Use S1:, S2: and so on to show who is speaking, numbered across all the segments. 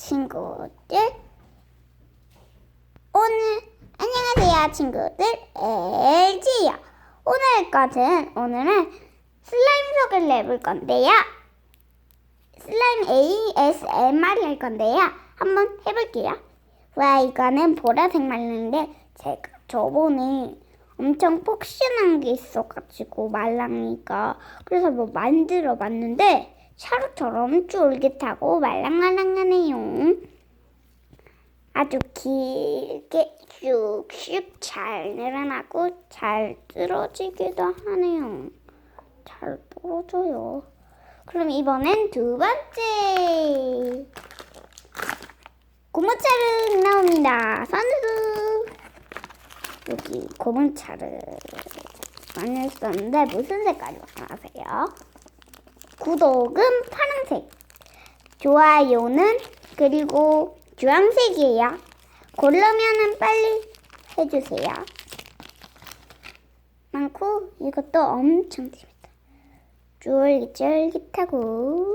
S1: 친구들. 오늘, 안녕하세요, 친구들. LG요. 오늘 것은, 오늘은 슬라임 소개를 해볼 건데요. 슬라임 ASMR 할 건데요. 한번 해볼게요. 와, 이거는 보라색 말랑인데, 제가 저번에 엄청 폭신한 게 있어가지고, 말랑이가. 그래서 뭐 만들어 봤는데, 샤루처럼 쫄깃하고 말랑말랑하네요. 아주 길게 슉슉 잘 늘어나고 잘 떨어지기도 하네요. 잘 떨어져요. 그럼 이번엔 두 번째 고무차를 나옵니다. 선수 여기 고무차를 많이 했었는데 무슨 색깔이 원하세요? 구독은 파란색, 좋아요는 그리고 주황색이에요. 고르면은 빨리 해주세요. 많고 이것도 엄청 재밌다. 쫄깃쫄깃하고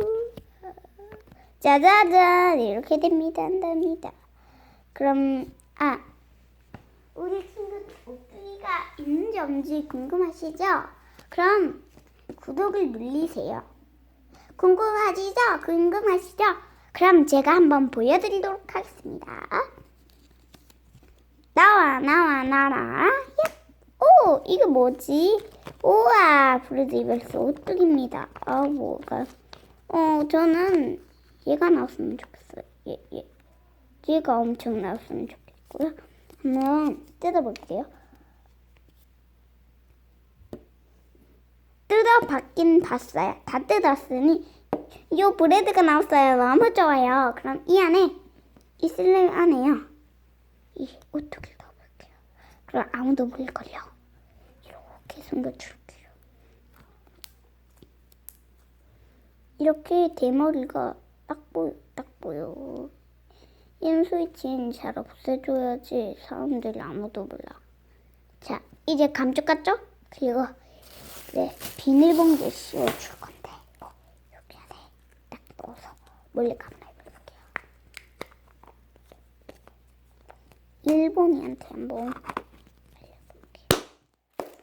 S1: 짜자잔 이렇게 됩니다. 한답니다. 그럼 아 우리 친구 오뚜기가 있는지 없는지 궁금하시죠? 그럼 구독을 눌리세요. 궁금하시죠? 궁금하시죠? 그럼 제가 한번 보여드리도록 하겠습니다. 나와 나와 나라. 오 이거 뭐지? 우와 브루드 이벨스 오뚜기입니다. 아 뭐가? 어 저는 얘가 나왔으면 좋겠어요. 얘 얘. 얘가 엄청 나왔으면 좋겠고요. 한번 뜯어볼게요. 뜯어 봤긴 봤어요. 다 뜯었으니 이 브레드가 나왔어요. 너무 좋아요. 그럼 이 안에 이 슬램 안에요. 이 오뚜기를 넣어볼게요. 그럼 아무도 몰걸요. 이렇게 숨겨줄게요. 이렇게 대머리가 딱 보여, 딱 보여. 이런 스위치는 잘 없애줘야지 사람들이 아무도 몰라. 자, 이제 감쪽 같죠? 그리고 네, 비닐봉지에 씌워줄 건데 이거 여기 안에 딱 넣어서 몰래 해볼게요. 일본이한테 한번 알려볼게요.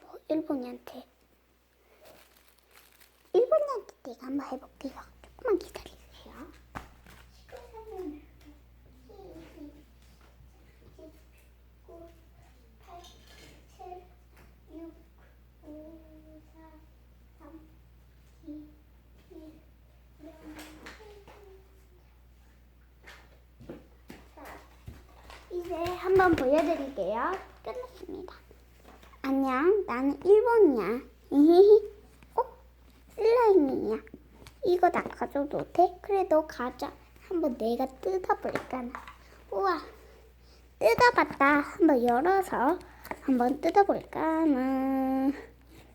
S1: 어, 일본이한테 일본이한테 내가 한번 해볼게요. 조금만 기다리세요. 이제 한번 보여드릴게요. 끝났습니다. 안녕, 나는 일본이야. 히히히. 어? 슬라임이야. 이거 나 가져도 돼? 그래, 너 가져. 한번 내가 뜯어볼까? 우와, 뜯어봤다. 한번 열어서 한번 뜯어볼까? 나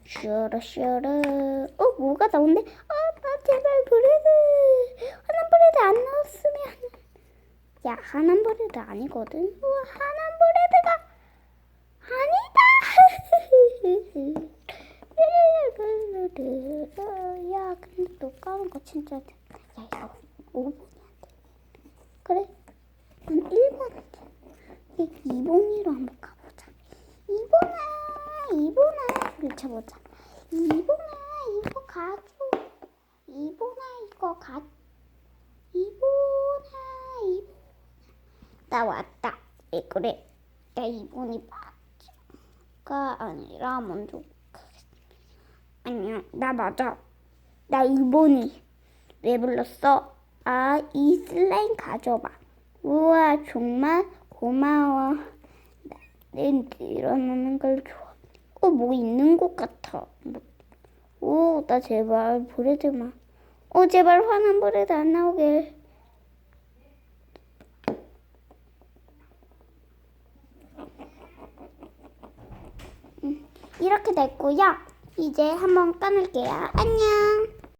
S1: 슈르 슈르. 어, 뭐가 나온대? 아, 나 제발 브레드. 하나 브레드 안 넣었으면. 야, 하남 브레드 아니거든. 우와, 하남 브레드가 아니다. 야, 근데 너 까는 거 진짜. 야, 이거 5번이한테. 그래? 그럼 1번한테. 2번이로 한번 가보자. 2번아, 2번아. 외쳐보자. 2번아, 이거 가져. 2번아, 이거 가. 2번아, 2번. 나 왔다. 왜 그래? 나 이번이 맞가 아니라 먼저. 아니야, 나 맞아. 나 이번이 왜 불렀어? 아, 이 슬라임 가져봐. 우와, 정말 고마워. 나는 일어나는 걸 좋아. 어, 뭐 있는 것 같아. 뭐. 오, 나 제발 브레드만. 어, 제발 화난 브레드 안 나오게. 이렇게 됐고요. 이제 한번 끊을게요. 안녕.